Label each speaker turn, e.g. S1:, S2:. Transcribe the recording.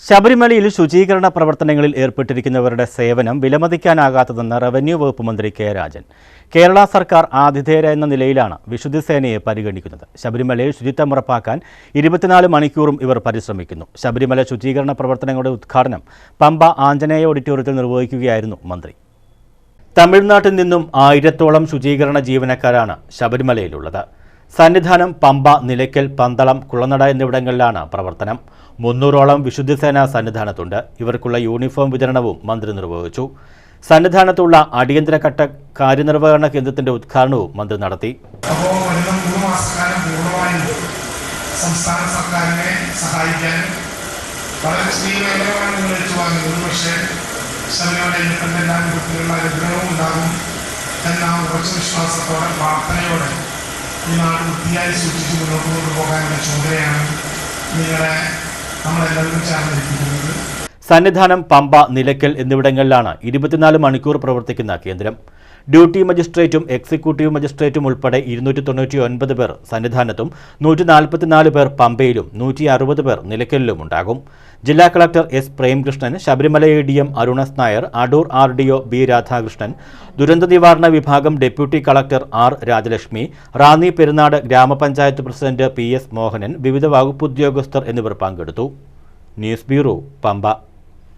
S1: ശബരിമലയിൽ ശുചീകരണ പ്രവർത്തനങ്ങളിൽ ഏർപ്പെട്ടിരിക്കുന്നവരുടെ സേവനം വിലമതിക്കാനാകാത്തതെന്ന് റവന്യൂ വകുപ്പ് മന്ത്രി കെ രാജൻ. കേരള സർക്കാർ ആതിഥേയര എന്ന നിലയിലാണ് വിശുദ്ധി സേനയെ പരിഗണിക്കുന്നത്. ശബരിമലയിൽ ശുചിത്വം ഉറപ്പാക്കാൻ ഇരുപത്തിനാല് മണിക്കൂറും ഇവർ പരിശ്രമിക്കുന്നു. ശബരിമല ശുചീകരണ പ്രവർത്തനങ്ങളുടെ ഉദ്ഘാടനം പമ്പ ആഞ്ജനേയ ഓഡിറ്റോറിയത്തിൽ നിർവഹിക്കുകയായിരുന്നു മന്ത്രി. തമിഴ്നാട്ടിൽ നിന്നും ആയിരത്തോളം ശുചീകരണ ജീവനക്കാരാണ് ശബരിമലയിലുള്ളത്. സന്നിധാനം പമ്പ നിലയ്ക്കൽ പന്തളം കുളനട എന്നിവിടങ്ങളിലാണ് പ്രവർത്തനം. മുന്നൂറോളം വിശുദ്ധസേന സന്നിധാനത്തുണ്ട്. ഇവർക്കുള്ള യൂണിഫോം വിതരണവും മന്ത്രി നിർവഹിച്ചു. സന്നിധാനത്തുള്ള അടിയന്തര ഘട്ട കാര്യനിർവഹണ കേന്ദ്രത്തിന്റെ ഉദ്ഘാടനവും മന്ത്രി നടത്തി.
S2: സംസ്ഥാന സർക്കാരിനെ സഹായിക്കാനും വളരെ ഈ വൃത്തിയായി സൂക്ഷിച്ച് മുന്നോട്ട് കൊണ്ടുപോകാനുള്ള ചുമതലയാണ് നിങ്ങളെ നമ്മളെല്ലാവരും ചേർന്നിരിക്കുന്നത്.
S1: സന്നിധാനം പമ്പ നിലയ്ക്കൽ എന്നിവിടങ്ങളിലാണ് ഇരുപത്തിനാല് മണിക്കൂർ പ്രവർത്തിക്കുന്ന കേന്ദ്രം. ഡ്യൂട്ടി മജിസ്ട്രേറ്റും എക്സിക്യൂട്ടീവ് മജിസ്ട്രേറ്റും ഉൾപ്പെടെ ഇരുന്നൂറ്റി തൊണ്ണൂറ്റി ഒൻപത് പേർ സന്നിധാനത്തും നൂറ്റി നാൽപ്പത്തിനാല് പേർ പമ്പയിലും നൂറ്റി അറുപത് പേർ നിലയ്ക്കലിലും ഉണ്ടാകും. ജില്ലാ collector S Premkrishnan Sabarimala A D M Arun S Nair Adoor R D O B Radhakrishnan ദുരന്ത നിവാരണ വിഭാഗം deputy collector R Rajalakshmi Ranni Perunad ഗ്രാമപഞ്ചായത്ത് പ്രസിഡന്റ് പി എസ് മോഹനൻ വിവിധ വകുപ്പ് ഉദ്യോഗസ്ഥർ എന്നിവർ പങ്കെടുത്തു. News bureau Pamba.